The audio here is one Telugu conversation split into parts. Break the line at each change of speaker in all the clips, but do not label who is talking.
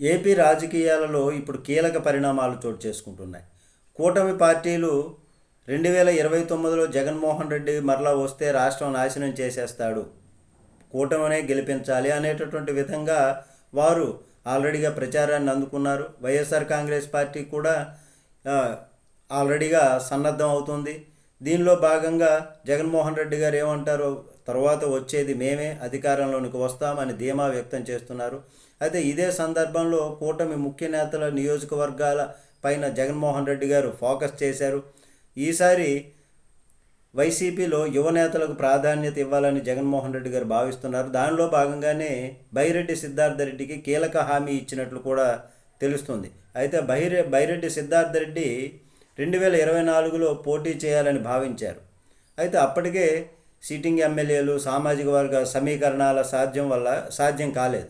ఏపీ రాజకీయాలలో ఇప్పుడు కీలక పరిణామాలు చోటు చేసుకుంటున్నాయి. కూటమి పార్టీలు రెండు వేల ఇరవై తొమ్మిదిలో జగన్మోహన్ రెడ్డి మరలా వస్తే రాష్ట్రం నాశనం చేసేస్తాడు. కూటమినే గెలిపించాలి అనేటటువంటి విధంగా వారు ఆల్రెడీగా ప్రచారాన్ని అందుకున్నారు. వైఎస్ఆర్ కాంగ్రెస్ పార్టీ కూడా ఆల్రెడీగా సన్నద్ధం అవుతుంది. దీనిలో భాగంగా జగన్మోహన్ రెడ్డి గారు ఏమంటారు తర్వాత వచ్చేది మేమే అధికారంలోనికి వస్తామని ధీమా వ్యక్తం చేస్తున్నారు. అయితే ఇదే సందర్భంలో కూటమి ముఖ్య నేతల నియోజకవర్గాల పైన జగన్మోహన్ రెడ్డి గారు ఫోకస్ చేశారు. ఈసారి వైసీపీలో యువ నేతలకు ప్రాధాన్యత ఇవ్వాలని జగన్మోహన్ రెడ్డి గారు భావిస్తున్నారు. దానిలో భాగంగానే బైరెడ్డి సిద్ధార్థ రెడ్డికి కీలక హామీ ఇచ్చినట్లు కూడా తెలుస్తుంది. అయితే బైరె బైరెడ్డి సిద్ధార్థ రెడ్డి రెండు వేల ఇరవై నాలుగులో పోటీ చేయాలని భావించారు. అయితే అప్పటికే సిట్టింగ్ ఎమ్మెల్యేలు సామాజిక వర్గ సమీకరణాల సాధ్యం వల్ల సాధ్యం కాలేదు.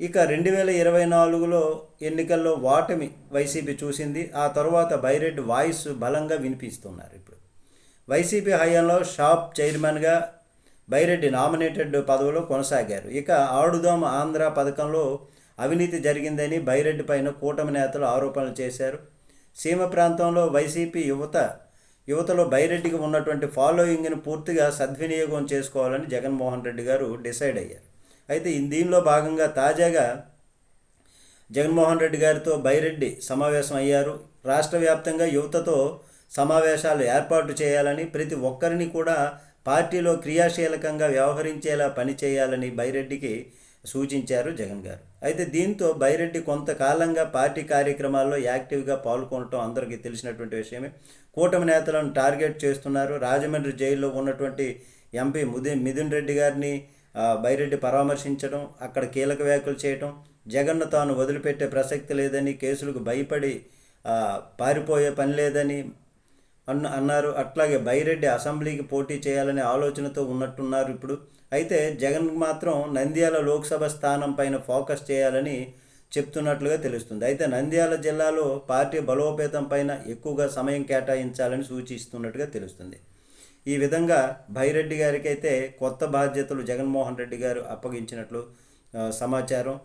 ఇక రెండు వేల ఇరవై నాలుగులో ఎన్నికల్లో ఓటమి వైసీపీ చూసింది. ఆ తర్వాత బైరెడ్డి వాయిస్ బలంగా వినిపిస్తున్నారు ఇప్పుడు. వైసీపీ హయాంలో షాప్ చైర్మన్గా బైరెడ్డి నామినేటెడ్ పదవిలో కొనసాగారు. ఇక ఆడుదాం ఆంధ్ర పథకంలో అవినీతి జరిగిందని బైరెడ్డి పైన కూటమి నేతలు ఆరోపణలు చేశారు. సీమ ప్రాంతంలో వైసీపీ యువత యువతలో బైరెడ్డికి ఉన్నటువంటి ఫాలోయింగ్ని పూర్తిగా సద్వినియోగం చేసుకోవాలని జగన్మోహన్ రెడ్డి గారు డిసైడ్ అయ్యారు. అయితే దీనిలో భాగంగా తాజాగా జగన్మోహన్ రెడ్డి గారితో బైరెడ్డి సమావేశం అయ్యారు. రాష్ట్ర వ్యాప్తంగా యువతతో సమావేశాలు ఏర్పాటు చేయాలని ప్రతి ఒక్కరిని కూడా పార్టీలో క్రియాశీలకంగా వ్యవహరించేలా పనిచేయాలని బైరెడ్డికి సూచించారు జగన్ గారు. అయితే దీంతో బైరెడ్డి కొంతకాలంగా పార్టీ కార్యక్రమాల్లో యాక్టివ్గా పాల్గొనటం అందరికీ తెలిసినటువంటి విషయమే. కూటమి నేతలను టార్గెట్ చేస్తున్నారు. రాజమండ్రి జైల్లో ఉన్నటువంటి ఎంపీ ముది మిథున్ రెడ్డి గారిని బైరెడ్డి పరామర్శించడం అక్కడ కీలక వ్యాఖ్యలు చేయటం జగన్ను తాను వదిలిపెట్టే ప్రసక్తి లేదని కేసులకు భయపడి పారిపోయే పని లేదని అన్న అన్నారు. అట్లాగే బైరెడ్డి అసెంబ్లీకి పోటీ చేయాలనే ఆలోచనతో ఉన్నట్టున్నారు ఇప్పుడు. అయితే జగన్ మాత్రం నంద్యాల లోక్సభ స్థానం పైన ఫోకస్ చేయాలని చెప్తున్నట్లుగా తెలుస్తుంది. అయితే నంద్యాల జిల్లాలో పార్టీ బలోపేతం పైన ఎక్కువగా సమయం కేటాయించాలని సూచిస్తున్నట్టుగా తెలుస్తుంది. ఈ విధంగా భైరెడ్డి గారికి అయితే కొత్త బాధ్యతలు జగన్మోహన్ రెడ్డి గారు అప్పగించినట్లు సమాచారం.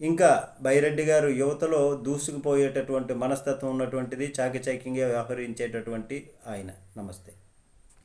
ఇంకా బైరెడ్డి గారు యువతలో దూసుకుపోయేటటువంటి మనస్తత్వం ఉన్నటువంటిది చాకచక్యంగా వ్యవహరించేటటువంటి ఆయన. నమస్తే.